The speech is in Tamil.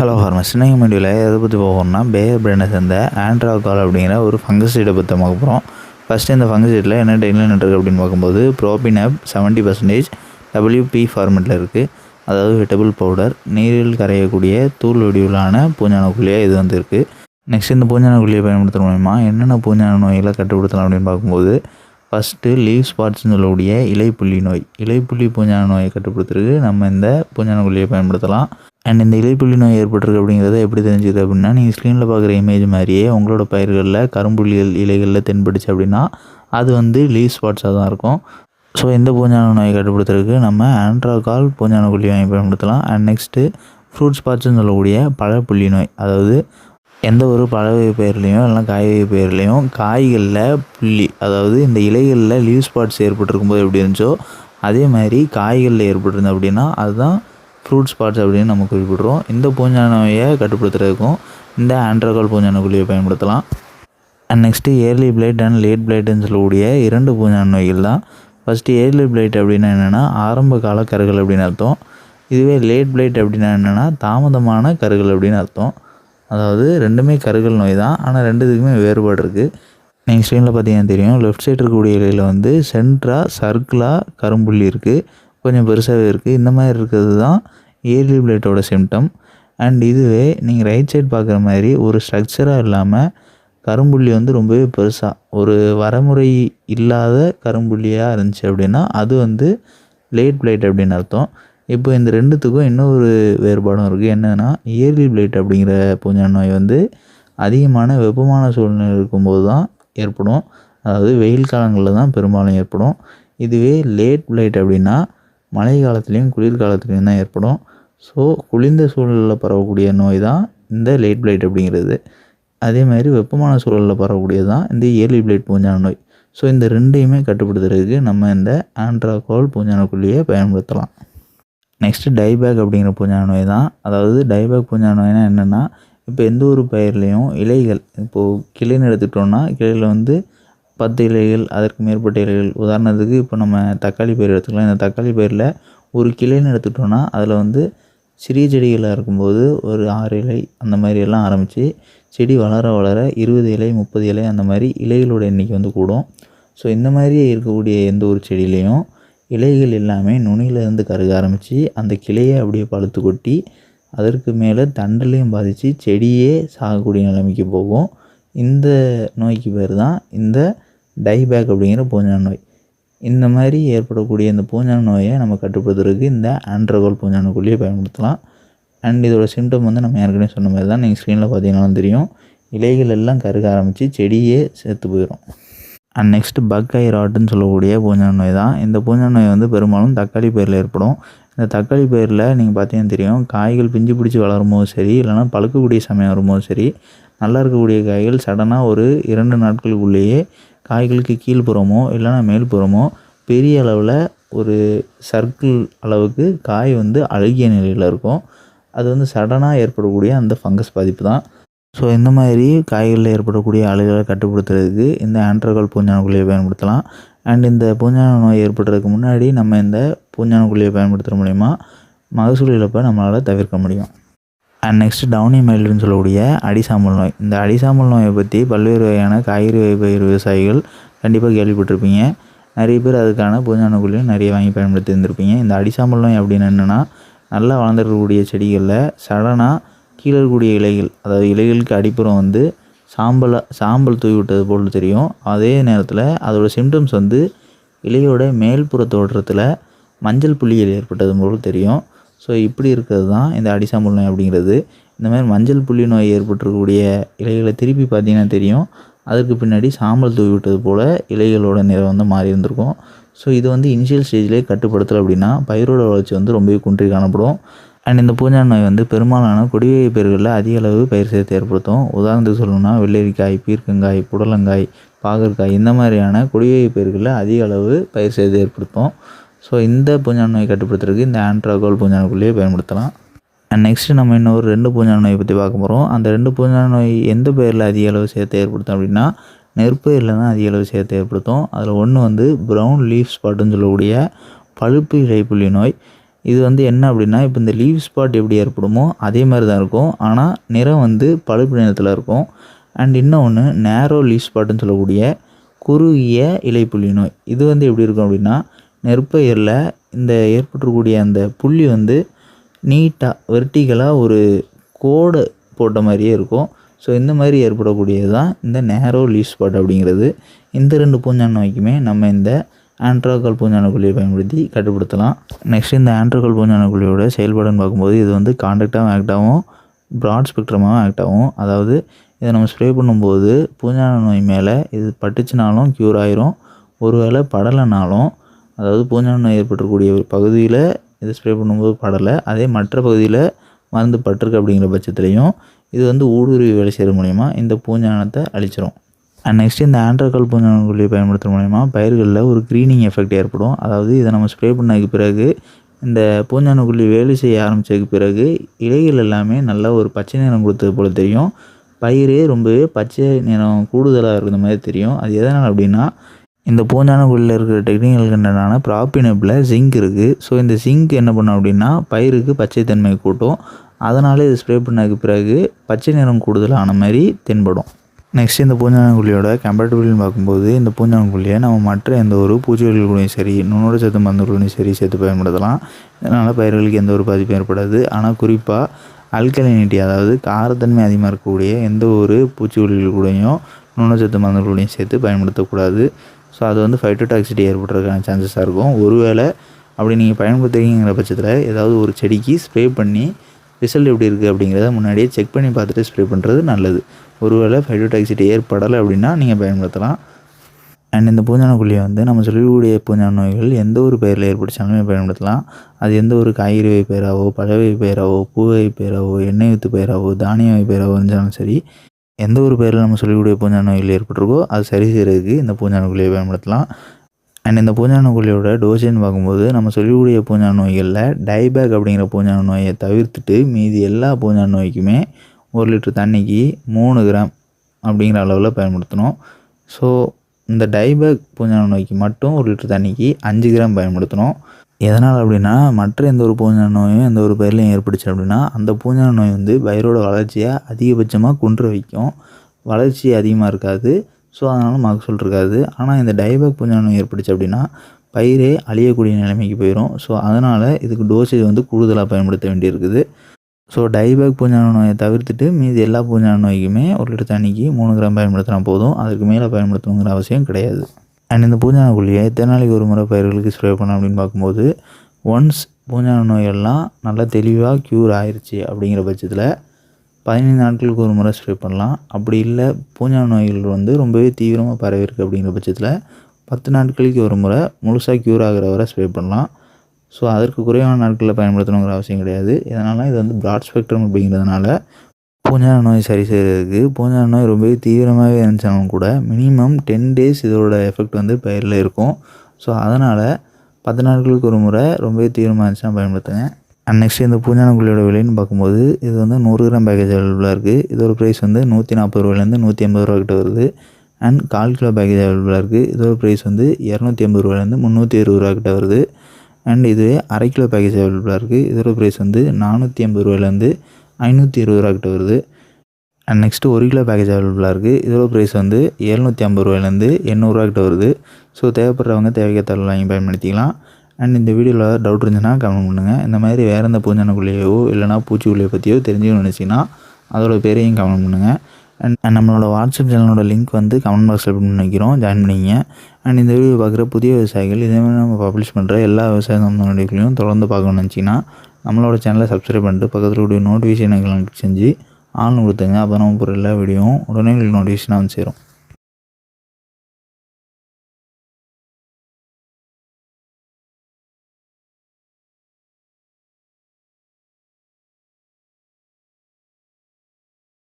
ஹலோ ஃபார்மஸ் இன்றைக்கு வீடியோவில் எதை பற்றி போகிறோம்னா பேயர் பிராண்டை சேர்ந்த ஆண்ட்ராகால் அப்படிங்கிற ஒரு ஃபங்கஸ் பற்றி பார்க்க போகிறோம் ஃபஸ்ட்டு இந்த ஃபங்கஸ் என்ன டெய்லின் இருக்குது அப்படின்னு பார்க்கும்போது ப்ரோபினப் செவன்ட்டி பர்சன்டேஜ் டபிள்யூபி ஃபார்மெட்டில் இருக்குது அதாவது வெட்டபிள் பவுடர் நீரில் கரையக்கூடிய தூள் வடிவிலான பூஞ்சான குழியாக இது வந்து இருக்குது நெக்ஸ்ட் இந்த பூஞ்சானக்குழியை பயன்படுத்துகிற முடியுமா என்னென்ன பூஞ்சான நோய்களை கட்டுப்படுத்தலாம் அப்படின்னு பார்க்கும்போது ஃபஸ்ட்டு லீவ் ஸ்பாட்ஸ்னு சொல்லக்கூடிய இலைப்புள்ளி நோய். இலைப்புள்ளி பூஞ்சான நோயை கட்டுப்படுத்துறதுக்கு நம்ம இந்த பூஞ்சான குழியை பயன்படுத்தலாம். அண்ட் இந்த இலைப்புள்ளி நோய் ஏற்பட்டிருக்கு அப்படிங்கிறத எப்படி தெரிஞ்சுது அப்படின்னா நீங்கள் ஸ்க்ரீனில் பார்க்குற இமேஜ் மாதிரியே உங்களோட பயிர்களில் கரும்புள்ளிகள் இலைகளில் தென்பட்டுச்சு அப்படின்னா அது வந்து லீவ் ஸ்பாட்ஸாக தான் இருக்கும். ஸோ இந்த பூஞ்சான நோயை கட்டுப்படுத்துறதுக்கு நம்ம ஆண்ட்ராகால் பூஞ்சான கொல்லி வாங்கி பயன்படுத்தலாம் அண்ட் நெக்ஸ்ட்டு ஃப்ரூட் ஸ்பாட்ஸ்ன்னு சொல்லக்கூடிய பழப்புள்ளி நோய். அதாவது எந்த ஒரு பழவகை பயிர்லேயும் இல்லைனா காய்கறி பயிர்லேயும் காய்களில் புள்ளி அதாவது இந்த இலைகளில் லீவ் ஸ்பாட்ஸ் ஏற்பட்டிருக்கும்போது எப்படி இருந்துச்சோ அதே மாதிரி காய்களில் ஏற்பட்டிருந்தது அப்படின்னா அதுதான் ஃப்ரூட் ஸ்பாட்ஸ் அப்படின்னு நம்ம குறிப்பிடுறோம். இந்த பூஞ்சான நோயை கட்டுப்படுத்துறதுக்கும் இந்த ஆண்ட்ரகால் பூஞ்சான குழியை பயன்படுத்தலாம் and next early blight and late பிளைட்டுன்னு சொல்லக்கூடிய இரண்டு பூஞ்சான நோய்கள் தான். ஃபஸ்ட்டு ஏர்லி பிளைட் அப்படின்னா என்னென்னா ஆரம்ப கால கருகள் அப்படின்னு அர்த்தம். இதுவே லேட் பிளைட் அப்படின்னா என்னென்னா தாமதமான கருகள் அப்படின்னு அர்த்தம். அதாவது ரெண்டுமே கருகல் நோய் தான். ஆனால் ரெண்டுத்துக்குமே வேறுபாடு இருக்குது நீங்கள் ஸ்க்ரீனில் பார்த்தீங்கன்னா தெரியும். லெஃப்ட் சைடு இருக்கக்கூடிய இலையில் வந்து சென்ட்ராக சர்க்கிளாக கரும்புள்ளி இருக்குது கொஞ்சம் பெருசாகவே இருக்குது. இந்த மாதிரி இருக்கிறது தான் ஏர்லி பிளேட்டோட சிம்டம் அண்ட் இதுவே நீங்கள் ரைட் சைடு பார்க்குற மாதிரி ஒரு ஸ்ட்ரக்சராக இல்லாமல் கரும்புள்ளி வந்து ரொம்பவே பெருசாக ஒரு வரமுறை இல்லாத கரும்புள்ளியாக இருந்துச்சு அப்படின்னா அது வந்து லேட் பிளேட் அப்படின்னு அர்த்தம். இப்போ இந்த ரெண்டுத்துக்கும் இன்னொரு வேறுபாடும் இருக்குது என்னென்னா இயர்லி பிளேட் அப்படிங்கிற பூஞ்சா நோய் வந்து அதிகமான வெப்பமான சூழ்நிலை இருக்கும்போது தான் ஏற்படும். அதாவது வெயில் காலங்களில் தான் பெரும்பாலும் ஏற்படும். இதுவே லேட் பிளைட் அப்படின்னா மழை காலத்துலேயும் குளிர்காலத்துலேயும் தான் ஏற்படும். ஸோ குளிர்ந்த சூழலில் பரவக்கூடிய நோய் தான் இந்த லேட் பிளைட் அப்படிங்கிறது. அதே மாதிரி வெப்பமான சூழலில் பரவக்கூடியது தான் இந்த ஏர்லி பிளைட் பூஞ்சான நோய். ஸோ இந்த ரெண்டையுமே கட்டுப்படுத்துறதுக்கு நம்ம இந்த ஆண்ட்ராகோல் பூஞ்சான பயன்படுத்தலாம். நெக்ஸ்ட்டு டைபேக் அப்படிங்கிற பூஞ்சான நோய் தான். அதாவது டைபேக் பூஞ்சான நோய்னா என்னென்னா இப்போ எந்த ஒரு பயிர்லேயும் இலைகள் இப்போது கிளைன்னு எடுத்துக்கிட்டோன்னா கிளையில் வந்து பத்து இலைகள் அதற்கு மேற்பட்ட இலைகள். உதாரணத்துக்கு இப்போ நம்ம தக்காளி பயிர் எடுத்துக்கலாம். இந்த தக்காளி பயிரில் ஒரு கிளைன்னு எடுத்துக்கிட்டோம்னா அதில் வந்து சிறிய செடிகளாக இருக்கும்போது ஒரு ஆறு இலை அந்த மாதிரி எல்லாம் ஆரம்பித்து செடி வளர வளர இருபது இலை முப்பது இலை அந்த மாதிரி இலைகளோட எண்ணிக்கை வந்து கூடும். ஸோ இந்த மாதிரி இருக்கக்கூடிய எந்த ஒரு செடியிலையும் இலைகள் எல்லாமே நுனியிலேருந்து கருக ஆரம்பித்து அந்த கிளையை அப்படியே பழுத்து கொட்டி அதற்கு மேலே தண்டலையும் பாதித்து செடியே சாகக்கூடிய நிலைமைக்கு போகும். இந்த நோய்க்கு பேர் தான் இந்த டைபேக் அப்படிங்கிற பூஞ்சான நோய். இந்த மாதிரி ஏற்படக்கூடிய இந்த பூஞ்சான நோயை நம்ம கட்டுப்படுத்துறதுக்கு இந்த ஆண்ட்ரகோல் பூஞ்சான குழியை பயன்படுத்தலாம். அண்ட் இதோட சிம்டம் வந்து நம்ம ஏற்கனவே சொன்ன மாதிரி தான் நீங்கள் ஸ்க்ரீனில் பார்த்தீங்கன்னாலும் தெரியும். இலைகள் எல்லாம் கருக ஆரம்பித்து செடியே சேர்த்து போயிடும் அண்ட் நெக்ஸ்ட்டு பக் ஐ ராட்டுன்னு சொல்லக்கூடிய பூஞ்சான நோய் தான். இந்த பூஞ்சான நோய் வந்து பெரும்பாலும் தக்காளி பயிரில் ஏற்படும். இந்த தக்காளி பயிரில் நீங்கள் பார்த்தீங்கன்னா தெரியும் காய்கள் பிஞ்சு பிடிச்சி வளரும்போது சரி இல்லைனா பழுக்கக்கூடிய சமயம் வரும்போது சரி நல்லா இருக்கக்கூடிய காய்கள் சடனாக ஒரு இரண்டு நாட்களுக்குள்ளேயே காய்களுக்கு கீழ்ப்புறமோ இல்லைனா மேல்புறமோ பெரிய அளவில் ஒரு சர்க்கிள் அளவுக்கு காய் வந்து அழுகிய நிலையில் இருக்கும். அது வந்து சடனாக ஏற்படக்கூடிய அந்த ஃபங்கஸ் பாதிப்பு தான். ஸோ இந்த மாதிரி காய்களில் ஏற்படக்கூடிய அழுகலை கட்டுப்படுத்துறதுக்கு இந்த ஆண்ட்ரகால் பூஞ்சான குழியை பயன்படுத்தலாம். அண்ட் இந்த பூஞ்சான நோய் ஏற்படுறதுக்கு முன்னாடி நம்ம இந்த பூஞ்சான குழியை பயன்படுத்துகிற மூலிமா மகசூல் இழப்பை நம்மளால் தவிர்க்க முடியும். அண்ட் நெக்ஸ்ட் டவுனி மைல்டுன்னு சொல்லக்கூடிய அடிசாம்பல் நோய். இந்த அடிசாம்பல் நோயை பற்றி பல்வேறு வகையான காய்கறி பயிர் விவசாயிகள் கண்டிப்பாக கேள்விப்பட்டிருப்பீங்க. நிறைய பேர் அதுக்கான பூஞ்சான குழியும் நிறைய வாங்கி பயன்படுத்தி இருந்திருப்பீங்க இந்த அடிசாம்பல் நோய் அப்படின்னு என்னென்னா நல்லா வளர்ந்துருக்கக்கூடிய செடிகளில் சடனாக கீழே இருக்கக்கூடிய இலைகள் அதாவது இலைகளுக்கு அடிப்புறம் வந்து சாம்பலாக சாம்பல் தூவி விட்டது போல் தெரியும். அதே நேரத்தில் அதோட சிம்டம்ஸ் வந்து இலையோட மேல்புற தோற்றத்தில் மஞ்சள் புள்ளிகள் ஏற்பட்டது போல் தெரியும். ஸோ இப்படி இருக்கிறது தான் இந்த அடிசாம்பல் நோய் அப்படிங்கிறது. இந்த மாதிரி மஞ்சள் புள்ளி நோய் ஏற்பட்டிருக்கக்கூடிய இலைகளை திருப்பி பார்த்தீங்கன்னா தெரியும். அதற்கு பின்னாடி சாம்பல் தூவி விட்டது போல் இலைகளோட நிறம் வந்து மாறி இருந்திருக்கும். ஸோ இது வந்து இனிஷியல் ஸ்டேஜ்லேயே கட்டுப்படுத்தலை அப்படின்னா பயிரோட வளர்ச்சி வந்து ரொம்பவே குன்றி காணப்படும். அண்ட் இந்த பூஞ்சா நோய் வந்து பெரும்பாலான கொடிவகை பயிர்களில் அதிக அளவு பயிர் சேர்த்து ஏற்படுத்தும். உதாரணத்துக்கு சொல்லணும்னா வெள்ளரிக்காய் பீர்க்கங்காய் புடலங்காய் பாகற்காய் இந்த மாதிரியான கொடிவகை பயிர்களில் அதிக அளவு பயிர் சேர்த்து ஏற்படுத்தும். ஸோ இந்த பூஞ்சான நோய் கட்டுப்படுத்துறதுக்கு இந்த ஆண்ட்ராகோல் பூஞ்சான கொல்லியை பயன்படுத்தலாம். அண்ட் நெக்ஸ்ட்டு நம்ம இன்னொரு ரெண்டு பூஞ்சான நோயை பற்றி பார்க்க போகிறோம் அந்த ரெண்டு பூஞ்சான நோய் எந்த பயிரில் அதிக அளவு சேர்த்து ஏற்படுத்தும் அப்படின்னா நெற்பயிரில் தான் அதிக அளவு சேர்த்து ஏற்படுத்தும். அதில் ஒன்று வந்து ப்ரௌன் லீஃப் ஸ்பாட்டுன்னு சொல்லக்கூடிய பழுப்பு இழைப்புள்ளி நோய். இது வந்து என்ன அப்படின்னா இப்போ இந்த லீவ் ஸ்பாட் எப்படி ஏற்படுமோ அதே மாதிரி தான் இருக்கும். ஆனால் நிறம் வந்து பழுப்பு நிறத்தில் இருக்கும். அண்ட் இன்னொன்று நேரோ லீவ் ஸ்பாட்டுன்னு சொல்லக்கூடிய குறுகிய இலைப்புள்ளி நோய். இது வந்து எப்படி இருக்கும் அப்படின்னா நெற்பயிரில் இந்த ஏற்பட்டுருக்கூடிய அந்த புள்ளி வந்து நீட்டாக வெர்டிகலாக ஒரு கோடு போட்ட மாதிரியே இருக்கும். ஸோ இந்த மாதிரி ஏற்படக்கூடியது தான் இந்த நேரோ லீவ் ஸ்பாட் அப்படிங்கிறது. இந்த ரெண்டு பூஞ்சான் நோய்க்குமே நம்ம இந்த ஆண்ட்ராகால் பூஞ்சானக்குள்ளியை பயன்படுத்தி கட்டுப்படுத்தலாம். நெக்ஸ்ட் இந்த ஆண்ட்ராகால் பூஞ்சானக்குள்ளியோட செயல்பாடுன்னு பார்க்கும்போது இது வந்து காண்டாக்டாகவும் ஆக்ட் ஆகும் ப்ராட் ஸ்பெக்ட்ரமாகவும் ஆக்ட் ஆகும். அதாவது இதை நம்ம ஸ்ப்ரே பண்ணும்போது பூஞ்சான நோய் மேலே இது பட்டுச்சுனாலும் க்யூர் ஆயிரும். ஒருவேளை படலைனாலும் அதாவது பூஞ்சான நோய் ஒரு பகுதியில் இது ஸ்ப்ரே பண்ணும்போது படலை. அதே மற்ற பகுதியில் மருந்து பட்டிருக்கு அப்படிங்கிற பட்சத்துலேயும் இது வந்து ஊடுருவி வேலை செய்கிற மூலிமா இந்த பூஞ்சானத்தை அழிச்சிரும். அண்ட் நெக்ஸ்ட் இந்த ஆண்ட்ரகால் பூஞ்சானக்குள்ளியை பயன்படுத்துகிற மூலிமா பயிர்களில் ஒரு க்ரீனிங் எஃபெக்ட் ஏற்படும். அதாவது இதை நம்ம ஸ்ப்ரே பண்ணதுக்கு பிறகு இந்த பூஞ்சானக்குள்ளி வேலை செய்ய ஆரம்பித்ததுக்கு பிறகு இலைகள் எல்லாமே நல்லா ஒரு பச்சை நிறம் கொடுத்தது போல் தெரியும். பயிரே ரொம்பவே பச்சை நிறம் கூடுதலாக இருக்கிற மாதிரி தெரியும். அது எதனால் அப்படின்னா இந்த பூஞ்சானக்குள்ளில் இருக்கிற டெக்னிக்கல் என்னென்னா ப்ராப்பினப்பில் ஜிங்க் இருக்குது ஸோ இந்த ஜிங்க் என்ன பண்ணும் அப்படின்னா பயிருக்கு பச்சைத்தன்மை கூட்டும். அதனால் இது ஸ்ப்ரே பண்ணதுக்கு பிறகு பச்சை நிறம் கூடுதலான மாதிரி தென்படும். நெக்ஸ்ட் இந்த பூஞ்சானங்குழியோட கம்பேட்டபிள்னு பார்க்கும்போது இந்த பூஞ்சானங்குழியை நம்ம மற்ற எந்த ஒரு பூச்சிகள் சரி நுண்ணோட சத்து மருந்துகளையும் சரி சேர்த்து பயன்படுத்தலாம். இதனால் பயிர்களுக்கு எந்த ஒரு பாதிப்பும் ஏற்படாது. ஆனால் குறிப்பாக அல்கலினிட்டி அதாவது காரத்தன்மை அதிகமாக இருக்கக்கூடிய எந்த ஒரு பூச்சிக்கொல்லிகள் கூடயும் நுண்ணச்சத்து மருந்துகளையும் சேர்த்து பயன்படுத்தக்கூடாது. ஸோ அது வந்து ஃபைட்டோடாக்சிட்டி ஏற்பட்டுறதுக்கான சான்சஸாக இருக்கும். ஒருவேளை அப்படி நீங்கள் பயன்படுத்துறீங்கிற பட்சத்தில் ஏதாவது ஒரு செடிக்கு ஸ்ப்ரே பண்ணி ரிசல்ட் எப்படி இருக்குது அப்படிங்கிறத முன்னாடியே செக் பண்ணி பார்த்துட்டு ஸ்ப்ரே பண்ணுறது நல்லது. ஒருவேளை ஃபைட்டோடாக்சிட்டி ஏற்படலை அப்படின்னா நீங்கள் பயன்படுத்தலாம். அண்ட் இந்த பூஞ்சானக்குள்ளியை வந்து நம்ம சொல்லக்கூடிய பூஞ்சான நோய்கள் எந்த ஒரு பெயரில் ஏற்படுத்தாலுமே பயன்படுத்தலாம். அது எந்த ஒரு காய்கறி வகை பெயராகவோ பழ பெயராகவோ பயிராவோ பூ வகை எண்ணெய் வித்து பெயராகவோ தானிய வகை பெயராகவோ இருந்தாலும் சரி எந்த ஒரு பேரில் நம்ம சொல்லக்கூடிய பூஞ்சான நோய்கள் ஏற்பட்டிருக்கோ அது சரி செய்கிறதுக்கு இந்த பூஞ்சானக்குழியை பயன்படுத்தலாம். அண்ட் இந்த பூஞ்சானக்குழியோட டோசேன்னு பார்க்கும்போது நம்ம சொல்லக்கூடிய பூஞ்சான நோய்களில் டைபேக் அப்படிங்கிற பூஞ்சான நோயை தவிர்த்துட்டு மீதி எல்லா பூஞ்சான நோய்க்குமே ஒரு லிட்டர் தண்ணிக்கு மூணு கிராம் அப்படிங்கிற அளவில் பயன்படுத்தணும். ஸோ இந்த டைபேக் பூஞ்சான நோய்க்கு மட்டும் ஒரு லிட்டர் தண்ணிக்கு அஞ்சு கிராம் பயன்படுத்தணும். எதனால் அப்படின்னா மற்ற எந்த ஒரு பூஞ்சான நோயும் எந்த ஒரு பயிர்லையும் ஏற்பட்டுச்சு அப்படின்னா அந்த பூஞ்சான நோய் வந்து பயிரோட வளர்ச்சியை அதிகபட்சமாக குன்ற வைக்கும். வளர்ச்சி அதிகமாக இருக்காது. ஸோ அதனால் மகசூல் இருக்காது ஆனால் இந்த டைபேக் பூஞ்சான நோய் ஏற்பட்டுச்சு அப்படின்னா பயிரே அழியக்கூடிய நிலைமைக்கு போயிடும். ஸோ அதனால் இதுக்கு டோசேஜ் வந்து கூடுதலாக பயன்படுத்த வேண்டியிருக்குது. ஸோ டைபேக் பூஞ்சான நோயை தவிர்த்துட்டு மீதி எல்லா பூஞ்சான நோய்க்குமே ஒரு லிட்டர் தண்ணிக்கு மூணு கிராம் பயன்படுத்தினா போதும். அதுக்கு மேலே பயன்படுத்தணுங்கிற அவசியம் கிடையாது. அண்ட் இந்த பூஞ்சான குழியை எத்தனை நாளைக்கு ஒரு முறை பயிர்களுக்கு ஸ்ப்ரே பண்ணோம் அப்படின்னு பார்க்கும்போது ஒன்ஸ் பூஞ்சான நோயெல்லாம் நல்லா தெளிவாக க்யூர் ஆயிடுச்சு அப்படிங்கிற பட்சத்தில் பதினைந்து நாட்களுக்கு ஒரு முறை ஸ்ப்ரே பண்ணலாம். அப்படி இல்லை பூஞ்சான நோய்கள் வந்து ரொம்பவே தீவிரமாக பரவிருக்கு அப்படிங்கிற பட்சத்தில் பத்து நாட்களுக்கு ஒரு முறை முழுசாக க்யூர் ஆகிற வரை ஸ்ப்ரே பண்ணலாம். ஸோ அதற்கு குறைவான நாட்களில் பயன்படுத்தணுங்கிற அவசியம் கிடையாது. இதனால் இது வந்து ப்ராட் ஸ்பெக்ட்ரம் அப்படிங்கிறதுனால பூஞ்சான நோய் சரி செய்கிறதுக்கு பூஞ்சான நோய் ரொம்பவே தீவிரமாகவே இருந்துச்சாலும் கூட மினிமம் டென் டேஸ் இதோட எஃபெக்ட் வந்து பயிரில் இருக்கும். ஸோ அதனால் பத்து நாட்களுக்கு ஒரு முறை ரொம்பவே தீவிரமாக இருந்துச்சுன்னா பயன்படுத்துங்க. அண்ட் நெக்ஸ்ட் இந்த பூஞ்சான குழியோட விலைன்னு பார்க்கும்போது இது வந்து நூறு கிராம் பேக்கேஜ் அவைலபிளாக இருக்குது இதோட ப்ரைஸ் வந்து நூற்றி நாற்பது ரூபாயிலேருந்து நூற்றி ஐம்பது ரூபா கிட்ட வருது. அண்ட் கால் கிலோ பேக்கேஜ் அவைலபிளாக இருக்குது இதோட ப்ரைஸ் வந்து இரநூத்தி ஐம்பது ரூபாயிலேருந்து முந்நூற்றி இருபது ரூபா கிட்ட வருது. அண்ட் இதுவே அரை கிலோ பேக்கேஜ் அவைலபிளாக இருக்குது இதோட ப்ரைஸ் வந்து நானூற்றி ஐம்பது ரூபாயிலேருந்து ஐநூற்றி இருபது ரூபா கிட்ட வருது. அண்ட் நெக்ஸ்ட்டு ஒரு கிலோ பேக்கேஜ் அவைலபிளாக இருக்குது இதோட ப்ரைஸ் வந்து எழுநூற்றி ஐம்பது ரூபாயிலேருந்து எண்ணூறுரூவா கிட்ட வருது. ஸோ தேவைப்படுறவங்க தேவைக்கேற்ற வாங்கி பயன்படுத்திக்கலாம். அண்ட் இந்த வீடியோவில் டவுட் இருந்துச்சுன்னா கமெண்ட் பண்ணுங்கள் இந்த மாதிரி வேறு எந்த பூஞ்சானக்குள்ளையோ இல்லைனா பூச்சிக்குள்ளையை பற்றியோ தெரிஞ்சுக்கணும்னு நினச்சிங்கன்னா அதோட பேரையும் கமெண்ட் பண்ணுங்கள் அண்ட் அண்ட் நம்மளோட வாட்ஸ்அப் சேனலோட லிங்க் வந்து கமெண்ட் பாக்ஸில் பண்ணி வைக்கிறோம். ஜாயின் பண்ணிங்க அண்ட் இந்த வீடியோ பார்க்குற புதிய விவசாயிகள் இதே மாதிரி நம்ம பப்ளிஷ் பண்ணுற எல்லா விவசாய சம்பந்த வீடியோக்களையும் தொடர்ந்து பார்க்கணும்னு நினச்சிங்கன்னா நம்மளோட சேனலை சப்ஸ்கிரைப் பண்ணிட்டு பக்கத்தில் கூடிய நோட்டிஃபிகேஷன் செஞ்சு ஆன் கொடுத்துங்க அப்போ நம்ம போகிற எல்லா வீடியோவும் உடனே உங்களுக்கு நோட்டிஃபிகேஷனாக வந்து சேரும்.